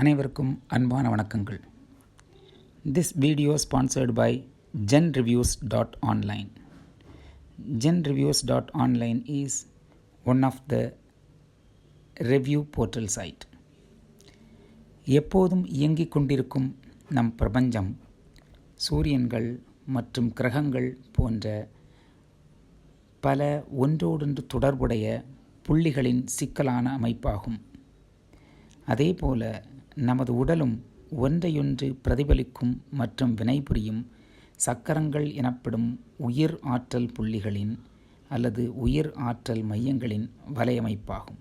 அனைவருக்கும் அன்பான வணக்கங்கள். This video sponsored by Zen reviews dot online Zen reviews dot online is one of the review portal site எப்போதும் இயங்கிக் கொண்டிருக்கும் நம் பிரபஞ்சம் சூரியன்கள் மற்றும் கிரகங்கள் போன்ற பல ஒன்றோடொன்று தொடர்புடைய புள்ளிகளின் சிக்கலான அமைப்பாகும். அதேபோல நமது உடலும் ஒன்றையொன்று பிரதிபலிக்கும் மற்றும் வினைபுரியும் சக்கரங்கள் எனப்படும் உயிர் ஆற்றல் புள்ளிகளின் அல்லது உயிர் ஆற்றல் மையங்களின் வலையமைப்பாகும்.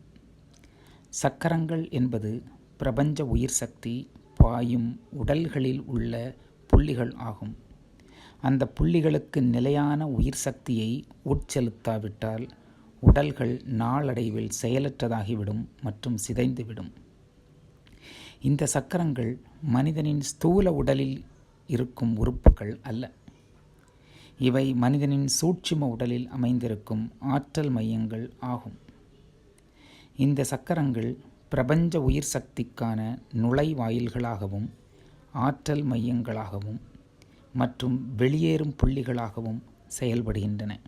சக்கரங்கள் என்பது பிரபஞ்ச உயிர் சக்தி பாயும் உடல்களில் உள்ள புள்ளிகள் ஆகும். அந்த புள்ளிகளுக்கு நிலையான உயிர் சக்தியை உட்செலுத்தாவிட்டால் உடல்கள் நாளடைவில் செயலற்றதாகிவிடும் மற்றும் சிதைந்துவிடும். இந்த சக்கரங்கள் மனிதனின் ஸ்தூல உடலில் இருக்கும் உறுப்புகள் அல்ல. இவை மனிதனின் சூட்சும உடலில் அமைந்திருக்கும் ஆற்றல் மையங்கள் ஆகும். இந்த சக்கரங்கள் பிரபஞ்ச உயிர் சக்திக்கான நுழைவாயில்களாகவும் ஆற்றல் மையங்களாகவும் மற்றும் வெளியேறும் புள்ளிகளாகவும் செயல்படுகின்றன.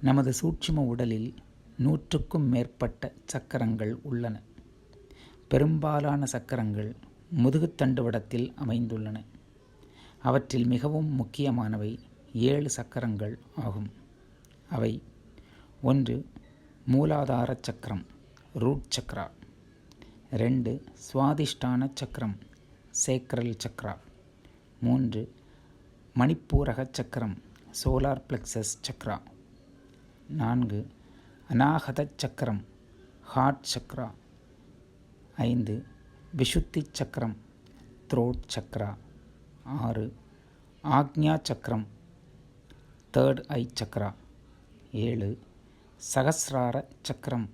நமது சூட்சும உடலில் நூற்றுக்கும் மேற்பட்ட சக்கரங்கள் உள்ளன. பெரும்பாலான சக்கரங்கள் முதுகுத்தண்டுவடத்தில் அமைந்துள்ளன. அவற்றில் மிகவும் முக்கியமானவை ஏழு சக்கரங்கள் ஆகும். அவை ஒன்று மூலாதார சக்கரம் ரூட் சக்ரா. ரெண்டு சுவாதிஷ்டான சக்கரம் சேக்ரல் சக்ரா. மூன்று மணிப்பூரக சக்கரம் சோலார் பிளெக்சஸ் சக்ரா. நான்கு அநாகத சக்கரம் ஹார்ட் சக்ரா. ஐந்து. விஷுத்தி சக்கரம் த்ரோட் சக்ரா ஆறு. ஆக்ஞா சக்கரம் தேர்ட் ஐ சக்ரா ஏழு. சகசிரார சக்கரம்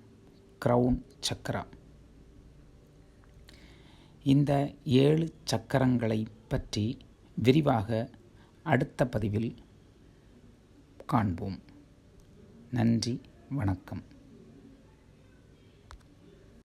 க்ரௌன் சக்ரா இந்த ஏழு சக்கரங்களை பற்றி விரிவாக அடுத்த பதிவில் காண்போம். நன்றி வணக்கம்.